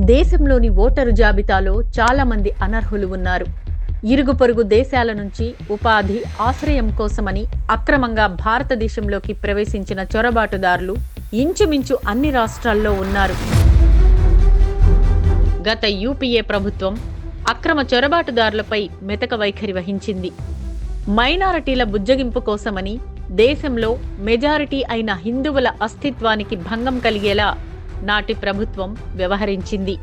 దేశంలోని ఓటరు జాబితాలో చాలామంది అనర్హులు ఉన్నారు. ఇరుగు పొరుగు దేశాల నుంచి ఉపాధి ఆశ్రయం కోసమని అక్రమంగా భారతదేశంలోకి ప్రవేశించిన చొరబాటుదారులు ఇంచుమించు అన్ని రాష్ట్రాల్లో ఉన్నారు. గత యూపీఏ ప్రభుత్వం అక్రమ చొరబాటుదారులపై మెతక వైఖరి వహించింది. మైనారిటీల బుజ్జగింపు కోసమని దేశంలో మెజారిటీ అయిన హిందువుల అస్తిత్వానికి భంగం కలిగేలా నాటి ప్రభుత్వం వ్యవహరించింది.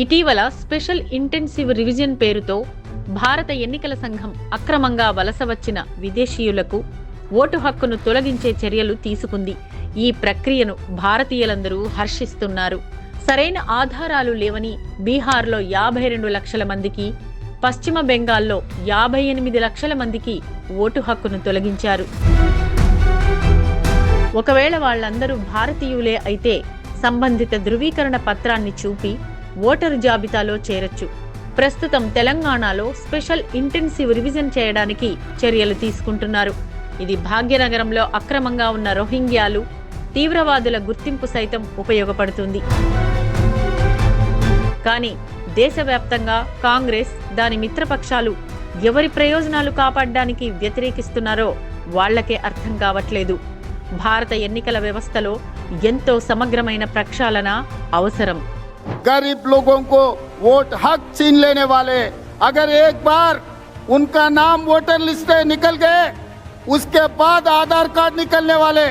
ఇటీవల స్పెషల్ ఇంటెన్సివ్ రివిజన్ పేరుతో భారత ఎన్నికల సంఘం అక్రమంగా వలస వచ్చిన విదేశీయులకు ఓటు హక్కును తొలగించే చర్యలు తీసుకుంది. ఈ ప్రక్రియను భారతీయులందరూ హర్షిస్తున్నారు. సరైన ఆధారాలు లేవని బీహార్లో యాభై రెండు లక్షల మందికి పశ్చిమ బెంగాల్లో యాభై ఎనిమిది లక్షల మందికి ఓటు హక్కును తొలగించారు. ఒకవేళ వాళ్ళందరూ భారతీయులే అయితే సంబంధిత ధృవీకరణ పత్రాన్ని చూపి ఓటరు జాబితాలో చేరొచ్చు. ప్రస్తుతం తెలంగాణలో స్పెషల్ ఇంటెన్సివ్ రివిజన్ చేయడానికి చర్యలు తీసుకుంటున్నారు. ఇది భాగ్యనగరంలో అక్రమంగా ఉన్న రోహింగ్యాలు తీవ్రవాదుల గుర్తింపు సైతం ఉపయోగపడుతుంది. కానీ దేశవ్యాప్తంగా కాంగ్రెస్ దాని మిత్రపక్షాలు ఎవరి ప్రయోజనాలు కాపాడడానికి వ్యతిరేకిస్తున్నారో వాళ్ళకే అర్థం కావట్లేదు. భారత ఎన్నికల వ్యవస్థలో ఎంతో సమగ్రమైన ప్రక్షాళన అవసరం गरीब लोगों को वोट हक छीन लेने वाले अगर एक बार उनका नाम वोटर लिस्ट से निकल गए उसके बाद आधार कार्ड निकलने वाले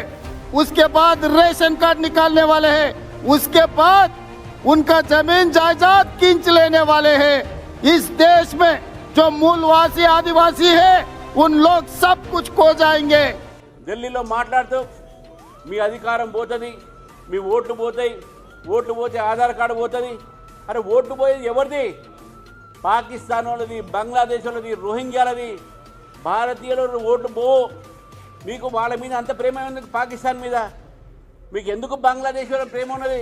उसके बाद रेशन कार्ड निकालने वाले हैं उसके बाद उनका जमीन जायदाद खींच लेने वाले हैं इस देश में जो मूलवासी आदिवासी है उन लोग सब कुछ खो जाएंगे ఢిల్లీలో మాట్లాడుతూ మీ అధికారం పోతుంది మీ ఓట్లు పోతాయి ఓట్లు పోతే ఆధార్ కార్డు పోతుంది. అరే ఓట్లు పోయేది ఎవరిది? పాకిస్తాన్ వాళ్ళది బంగ్లాదేశ్ వాళ్ళది రోహింగ్యాలది. భారతీయులు ఓట్లు పో. మీకు వాళ్ళ మీద అంత ప్రేమ ఉంది పాకిస్తాన్ మీద? మీకు ఎందుకు బంగ్లాదేశ్ వాళ్ళ ప్రేమ ఉన్నది?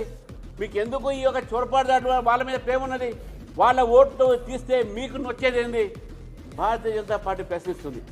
మీకు ఎందుకు ఈ యొక్క చొరపాటు దాటి వాళ్ళ మీద ప్రేమ ఉన్నది? వాళ్ళ ఓట్లు తీస్తే మీకు నొచ్చేది ఏంది? భారతీయ జనతా పార్టీ ప్రశ్నిస్తుంది.